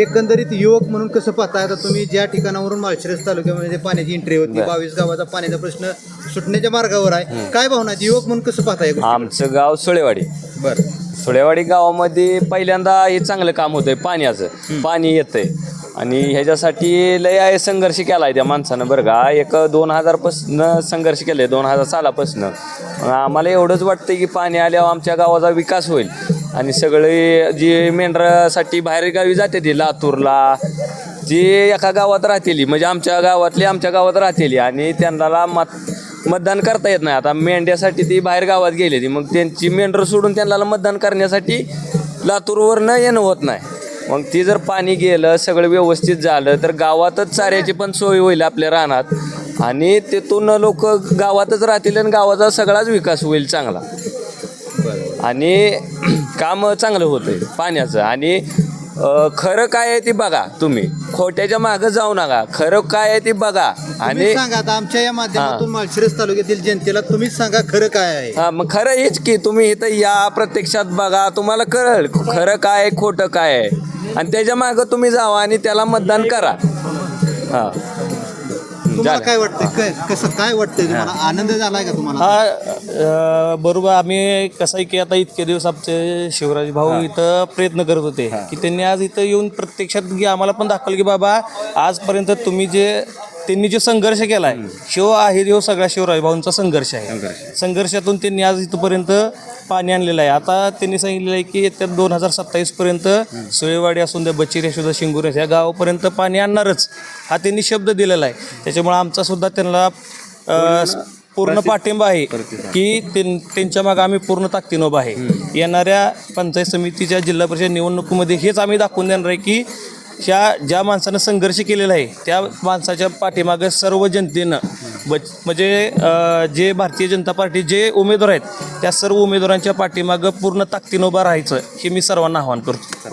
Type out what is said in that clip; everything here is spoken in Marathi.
एकंदरीत युवक म्हणून कसं पाहताय? आता तुम्ही ज्या ठिकाणावरून माळशिरस तालुक्यामध्ये पाण्याची एंट्री होती बावीस गावाचा पाण्याचा प्रश्न सुटण्याच्या मार्गावर आहे. काय भावना? युवक म्हणून कसं पाहताय आमचं गाव सुळेवाडी. बर. सुळेवाडी गावामध्ये पहिल्यांदा हे चांगलं काम होतंय पाण्याचं. पाणी येतंय. आणि ह्याच्यासाठी लय आहे संघर्ष केला आहे त्या माणसानं बरं का. एक दोन हजारपासनं संघर्ष केले दोन हजार सालापासनं. आम्हाला एवढंच वाटतं की पाणी आल्यावर आमच्या गावाचा विकास होईल. आणि सगळे जी मेंढरासाठी बाहेरगावी जाते ती लातूरला जी एका गावात राहतेली म्हणजे आमच्या गावातली आमच्या गावात राहतेली आणि त्यांना मत मतदान करता येत नाही. आता मेंढ्यासाठी ती बाहेर गावात गेली मग त्यांची मेंढर सोडून त्यांना मतदान करण्यासाठी लातूरवरनं येणं होत नाही. मग ती जर पाणी गेलं सगळं व्यवस्थित झालं तर गावातच चाऱ्याची पण सोय होईल आपल्या रानात. आणि तिथून लोक गावातच राहतील आणि गावाचा सगळाच विकास होईल चांगला. आणि काम चांगलं होतंय पाण्याचं. आणि अ, खरं काय आहे ते बघा तुम्ही. खोट्याच्या मागं जाऊ नका. खरं काय आहे ते बघा. आणि सांगा आता आमच्या या माध्यमातून माळशिरस तालुक्यातील जनतेला तुम्हीच सांगा खरं काय आहे. हा मग खरं हेच की तुम्ही इथं या प्रत्यक्षात बघा तुम्हाला कळल खरं काय आहे, खोटं काय आहे. आणि त्याच्या मागं तुम्ही जावा आणि त्याला मतदान करा. हा. तुम्हाला झालं. काय वाटतंय? काय- कसं काय वाटतंय? तुम्हाला आनंद झालाय का तुम्हाला? हा अ, बरोबर आम्ही कसं आहे की आता इतके दिवस आमचे शिवराज भाऊ इथं प्रयत्न करत होते की त्यांनी आज इथं येऊन प्रत्यक्षात की आम्हाला पण दाखवलं की बाबा आजपर्यंत तुम्ही जे त्यांनी जे संघर्ष केलाय शिव आहे देव सगळ्या शिवराज भाऊंचा संघर्ष आहे. संघर्षातून त्यांनी आज इथपर्यंत पाणी आणलेलं आहे. आता त्यांनी सांगितलेलं आहे की येत्या दोन हजार सत्तावीस पर्यंत सुळेवाडी असून द्या बचिरे सुद्धा शिंगुरे या गावापर्यंत पाणी आणणारच हा त्यांनी शब्द दिलेला आहे. त्याच्यामुळे आमचा सुद्धा त्यांना अ, पूर्ण पाठिंबा आहे की त्यां- त्यांच्या मागे आम्ही पूर्ण ताकदीनं उभा आहे. येणाऱ्या पंचायत समितीच्या जिल्हा परिषद निवडणुकीमध्ये हेच आम्ही दाखवून देणार आहे की ह्या ज्या माणसानं संघर्ष केलेला आहे त्या माणसाच्या पाठीमागे सर्व जनतेनं बच म्हणजे अ, जे भारतीय जनता पार्टी जे उमेदवार आहेत त्या सर्व उमेदवारांच्या पाठीमागं पूर्ण ताकदीनं उभं राहायचं हे मी सर्वांना आवाहन करतो.